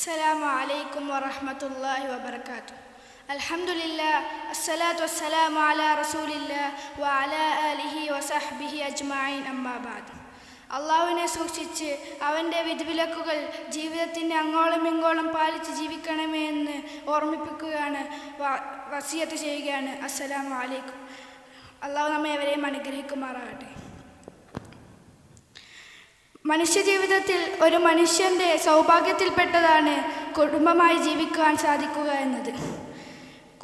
السلام عليكم ورحمة الله وبركاته الحمد لله الصلاة والسلام على رسول الله وعلى آله وصحبه أجمعين أما بعد അള്ളാഹുവിനെ സൂക്ഷിച്ച് അവൻ്റെ വിധിവിലക്കുകൾ ജീവിതത്തിൻ്റെ അങ്ങോളം ഇങ്ങോളം പാലിച്ച് ജീവിക്കണമേ എന്ന് ഓർമ്മിപ്പിക്കുകയാണ് വ- വസിയത്ത് ചെയ്യുകയാണ് അസ്സലാമു അലൈക്കും അള്ളാഹു നമ്മെ എവരെയും അനുഗ്രഹിക്കുമാറാകട്ടെ മനുഷ്യജീവിതത്തിൽ ഒരു മനുഷ്യന്റെ സൗഭാഗ്യത്തിൽപ്പെട്ടതാണ് കുടുംബമായി ജീവിക്കുവാൻ സാധിക്കുക എന്നത്.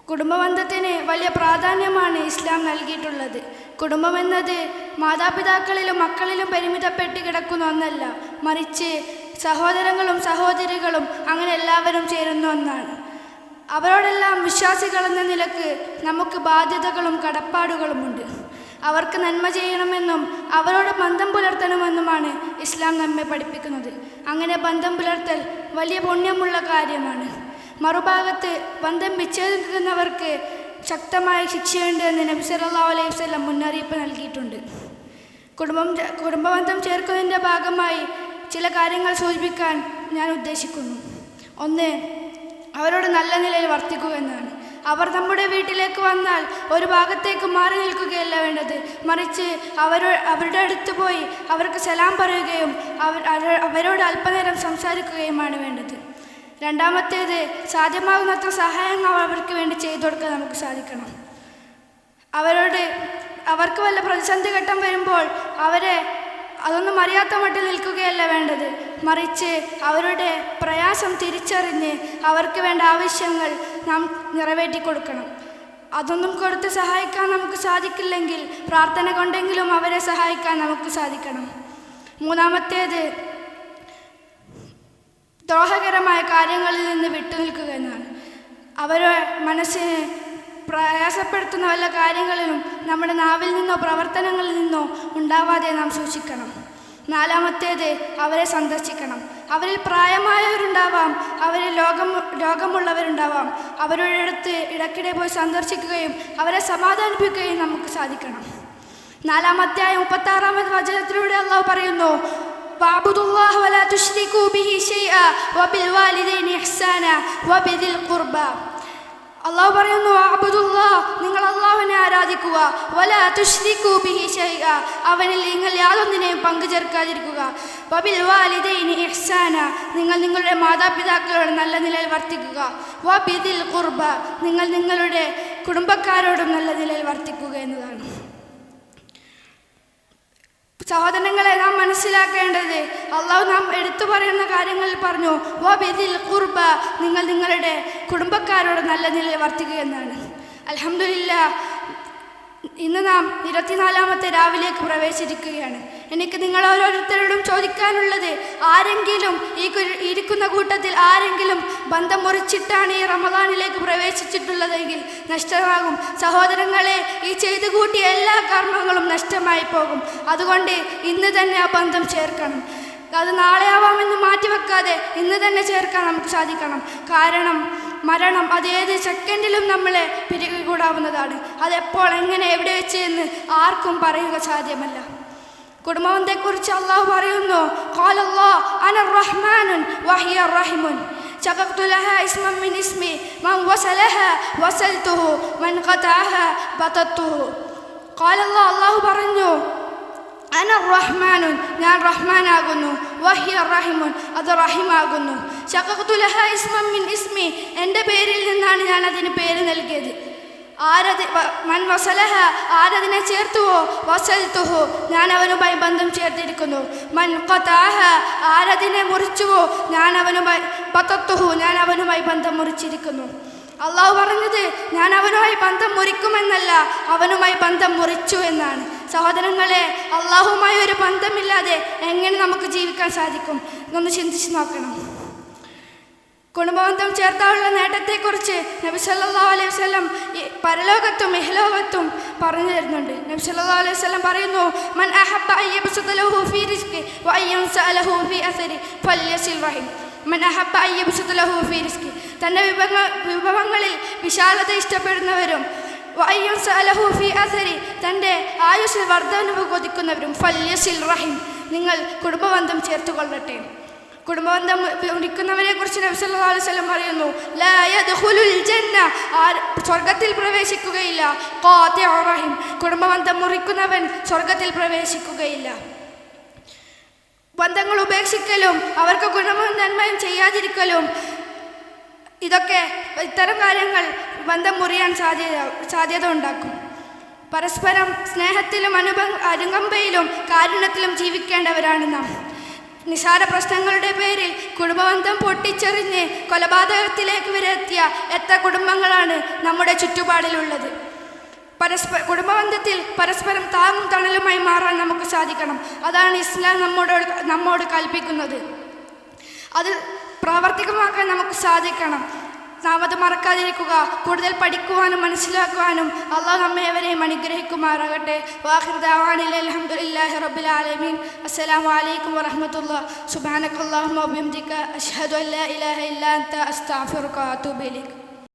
കുടുംബബന്ധത്തിന് വലിയ പ്രാധാന്യമാണ് ഇസ്ലാം നൽകിയിട്ടുള്ളത്. കുടുംബമെന്നത് മാതാപിതാക്കളിലും മക്കളിലും പരിമിതപ്പെട്ട് കിടക്കുന്ന ഒന്നല്ല മറിച്ച് സഹോദരങ്ങളും സഹോദരികളും അങ്ങനെ എല്ലാവരും ചേരുന്ന ഒന്നാണ്. അവരോടെല്ലാം വിശ്വാസികളെന്ന നിലയ്ക്ക് നമുക്ക് ബാധ്യതകളും കടപ്പാടുകളുമുണ്ട്. അവർക്ക് നന്മ ചെയ്യണമെന്നും അവരോട് ബന്ധം പുലർത്തണമെന്നുമാണ് ഇസ്ലാം നമ്മെ പഠിപ്പിക്കുന്നത്. അങ്ങനെ ബന്ധം പുലർത്തൽ വലിയ പുണ്യമുള്ള കാര്യമാണ്. മറുഭാഗത്ത് ബന്ധം വിച്ഛേദിക്കുന്നവർക്ക് ശക്തമായ ശിക്ഷയുണ്ട് എന്ന് നബി സല്ലാ അലൈഹി വസല്ലം മുന്നറിയിപ്പ് നൽകിയിട്ടുണ്ട്. കുടുംബം കുടുംബബന്ധം ചേർക്കുന്നതിന്റെ ഭാഗമായി ചില കാര്യങ്ങൾ സൂചിപ്പിക്കാൻ ഞാൻ ഉദ്ദേശിക്കുന്നു. ഒന്ന് അവരോട് നല്ല നിലയിൽ വർത്തിക്കുക എന്നതാണ് അവർ നമ്മുടെ വീട്ടിലേക്ക് വന്നാൽ ഒരു ഭാഗത്തേക്ക് മാറി നിൽക്കുകയല്ല വേണ്ടത്. മറിച്ച് അവരോ അവരുടെ അടുത്ത് പോയി അവർക്ക് സലാം പറയുകയും അവർ അവരോട് അല്പനേരം സംസാരിക്കുകയുമാണ് വേണ്ടത്. രണ്ടാമത്തേത് സാധ്യമാകുന്നത്ര സഹായങ്ങൾ അവർക്ക് വേണ്ടി ചെയ്തു കൊടുക്കാൻ നമുക്ക് സാധിക്കണം. അവരോട് അവർക്ക് വല്ല പ്രതിസന്ധി ഘട്ടം വരുമ്പോൾ അവരെ അതൊന്നും അറിയാത്ത മട്ടിൽ നിൽക്കുകയല്ല വേണ്ടത്. മറിച്ച് അവരുടെ പ്രയാസം തിരിച്ചറിഞ്ഞ് അവർക്ക് വേണ്ട ആവശ്യങ്ങൾ നാം നിറവേറ്റി കൊടുക്കണം അതൊന്നും കൊടുത്ത് സഹായിക്കാൻ നമുക്ക് സാധിക്കില്ലെങ്കിൽ പ്രാർത്ഥന കൊണ്ടെങ്കിലും അവരെ സഹായിക്കാൻ നമുക്ക് സാധിക്കണം. മൂന്നാമത്തേത് ദ്രോഹകരമായ കാര്യങ്ങളിൽ നിന്ന് വിട്ടുനിൽക്കുക എന്നാണ്. അവരുടെ മനസ്സിനെ പ്രയാസപ്പെടുത്തുന്ന വല്ല കാര്യങ്ങളിലും നമ്മുടെ നാവിൽ നിന്നോ പ്രവർത്തനങ്ങളിൽ നിന്നോ ഉണ്ടാവാതെ നാം സൂക്ഷിക്കണം നാലാമത്തേത് അവരെ സന്ദർശിക്കണം അവരിൽ പ്രായമായവരുണ്ടാവാം അവരിൽ ലോകം രോഗമുള്ളവരുണ്ടാവാം അവരുടെ അടുത്ത് ഇടയ്ക്കിടെ പോയി സന്ദർശിക്കുകയും അവരെ സമാധാനിപ്പിക്കുകയും നമുക്ക് സാധിക്കണം നാലാമധ്യായ മുപ്പത്തി ആറാമത് വചനത്തിലൂടെ അള്ളാഹു പറയുന്നു واعبدوا الله ولا تشركوا به شيئا وبالوالدين إحسانا وبذي القربى അള്ളാഹു പറയുന്നു അബുദുല്ലാ നിങ്ങൾ അള്ളാഹുവിനെ ആരാധിക്കുക. വല തുഷ്രിക്കു ബിഹി അവനിൽ നിങ്ങൾ യാതൊന്നിനെയും പങ്കു ചേർക്കാതിരിക്കുക വബിൽ വാലിദൈനി ഇഹ്സാന. നിങ്ങൾ നിങ്ങളുടെ മാതാപിതാക്കളോട് നല്ല നിലയിൽ വർത്തിക്കുക. വബിദിൽ ഖുർബ. നിങ്ങൾ നിങ്ങളുടെ കുടുംബക്കാരോടും നല്ല നിലയിൽ വർത്തിക്കുക എന്നതാണ്. സഹോദരങ്ങളെ നാം മനസ്സിലാക്കേണ്ടത്. അള്ളാഹു നാം എടുത്തു പറയുന്ന കാര്യങ്ങളിൽ പറഞ്ഞു ഓ ബിദിൽ കുർബ നിങ്ങൾ നിങ്ങളുടെ കുടുംബക്കാരോട് നല്ല നിലയിൽ വർത്തിക്കുക എന്നാണ്. അലഹമില്ല ഇന്ന് നാം ഇരുപത്തിനാലാമത്തെ രാവിലേക്ക് പ്രവേശിച്ചിരിക്കുകയാണ്. എനിക്ക് നിങ്ങൾ ഓരോരുത്തരോടും ചോദിക്കാനുള്ളത് ആരെങ്കിലും ഈ ഇരിക്കുന്ന കൂട്ടത്തിൽ ആരെങ്കിലും ബന്ധം മുറിച്ചിട്ടാണ് ഈ റമദാനിലേക്ക് പ്രവേശിച്ചിട്ടുള്ളതെങ്കിൽ നഷ്ടമാകും. സഹോദരങ്ങളെ ഈ ചെയ്തു കൂട്ടിയ എല്ലാ കർമ്മങ്ങളും നഷ്ടമായി പോകും. അതുകൊണ്ട് ഇന്ന് തന്നെ ആ ബന്ധം ചേർക്കണം. അത് നാളെ ആവാമെന്ന് മാറ്റിവെക്കാതെ ഇന്ന് തന്നെ ചേർക്കാൻ നമുക്ക് സാധിക്കണം. കാരണം മരണം അത് ഏത് സെക്കൻഡിലും നമ്മളെ പിരികൂടാവുന്നതാണ് അതെപ്പോൾ എങ്ങനെ എവിടെ വെച്ച് എന്ന് ആർക്കും പറയുക സാധ്യമല്ല കുടുംബത്തെക്കുറിച്ച് അള്ളാഹു പറയുന്നു قال الله أنا الرحمن وهي الرحم شققت لها اسما من اسمي من وصلها وصلته من قطعها بطته قال الله അള്ളാഹു പറഞ്ഞു അന റഹ്മാനുൻ ഞാൻ റഹ്മാനാകുന്നു. വഹിയ റഹിമുൻ അത് റഹിമാകുന്നു. ശഖഖ്തുലഹ ഇസ്മം മിൻ ഇസ്മി എന്റെ പേരിൽ നിന്നാണ് ഞാൻ അതിന് പേര് നൽകിയത്. ആരതി മൻ വസലഹ ആരതിനെ ചേർത്തുവോ? വസൽത്തുഹു ഞാൻ അവനുമായി ബന്ധം ചേർത്തിരിക്കുന്നു. മൻ കൊതാഹ ആരതിനെ മുറിച്ചുവോ? ഞാൻ അവനുമായി പത്തത്തുഹു ഞാൻ അവനുമായി ബന്ധം മുറിച്ചിരിക്കുന്നു. അള്ളാഹു പറഞ്ഞത് ഞാൻ അവനുമായി ബന്ധം മുറിക്കുമെന്നല്ല അവനുമായി ബന്ധം മുറിച്ചു എന്നാണ്. സഹോദരങ്ങളെ അള്ളാഹുമായി ഒരു ബന്ധമില്ലാതെ എങ്ങനെ നമുക്ക് ജീവിക്കാൻ സാധിക്കും? എന്നൊന്ന് ചിന്തിച്ച് നോക്കണം. കുടുംബബന്ധം ചേർത്താനുള്ള നേട്ടത്തെക്കുറിച്ച് നബി സല്ലല്ലാഹു അലൈഹി വസല്ലം പരലോകത്തും ഇഹലോകത്തും പറഞ്ഞു തരുന്നുണ്ട്. നബി സല്ലല്ലാഹു അലൈഹി വസല്ലം പറയുന്നു മൻ റഹിം മൻ അഹബ്ബ തന്റെ വിഭവ വിഭവങ്ങളിൽ വിശാലത ഇഷ്ടപ്പെടുന്നവരും തന്റെ ആയുസ്സിൽ വർദ്ധനവ് കൊതിക്കുന്നവരും ഫല്യസിൽ റഹിം. നിങ്ങൾ കുടുംബബന്ധം ചേർത്തുകൊള്ളട്ടെ. കുടുംബബന്ധം മുറിക്കുന്നവരെ കുറിച്ച് അലൈഹി വസല്ലം പറയുന്നു സ്വർഗത്തിൽ പ്രവേശിക്കുകയില്ല. റഹിം. കുടുംബബന്ധം മുറിക്കുന്നവൻ സ്വർഗത്തിൽ പ്രവേശിക്കുകയില്ല. ബന്ധങ്ങൾ ഉപേക്ഷിക്കലും അവർക്ക് ഗുണവും നന്മയും ചെയ്യാതിരിക്കലും ഇതൊക്കെ ഇത്തരം കാര്യങ്ങൾ ബന്ധം മുറിയാൻ സാധ്യത സാധ്യത ഉണ്ടാക്കും. പരസ്പരം സ്നേഹത്തിലും അനുഭ അനുകമ്പയിലും കാരുണ്യത്തിലും ജീവിക്കേണ്ടവരാണ് നാം. നിസാര പ്രശ്നങ്ങളുടെ പേരിൽ കുടുംബബന്ധം പൊട്ടിച്ചെറിഞ്ഞ് കൊലപാതകത്തിലേക്ക് വരെ എത്തിയ എത്ര കുടുംബങ്ങളാണ് നമ്മുടെ ചുറ്റുപാടിലുള്ളത്. പരസ്പര കുടുംബബന്ധത്തിൽ പരസ്പരം താങ്ങും തണലുമായി മാറാൻ നമുക്ക് സാധിക്കണം. അതാണ് ഇസ്ലാം നമ്മോട് നമ്മോട് കൽപ്പിക്കുന്നത്. അത് പ്രാവർത്തികമാക്കാൻ നമുക്ക് സാധിക്കണം. നാം അത് മറക്കാതിരിക്കുക കൂടുതൽ പഠിക്കുവാനും മനസ്സിലാക്കുവാനും അള്ളാഹ് അമ്മയവരെയും അനുഗ്രഹിക്കുമാറാകട്ടെ. വാഹിർദാവാനിൽ അലഹമുല്ലാഹി റബ്ബിൽ ആലമീൻ. അസ്സലാമു അലൈക്കും വറഹ്മത്തുള്ളാഹി സുബ്ഹാനക്കല്ലാഹുമ്മ വബിഹംദിക അഷ്ഹദു അല്ലാ ഇലാഹ ഇല്ലാ വഅതൂബു ഇലൈക്.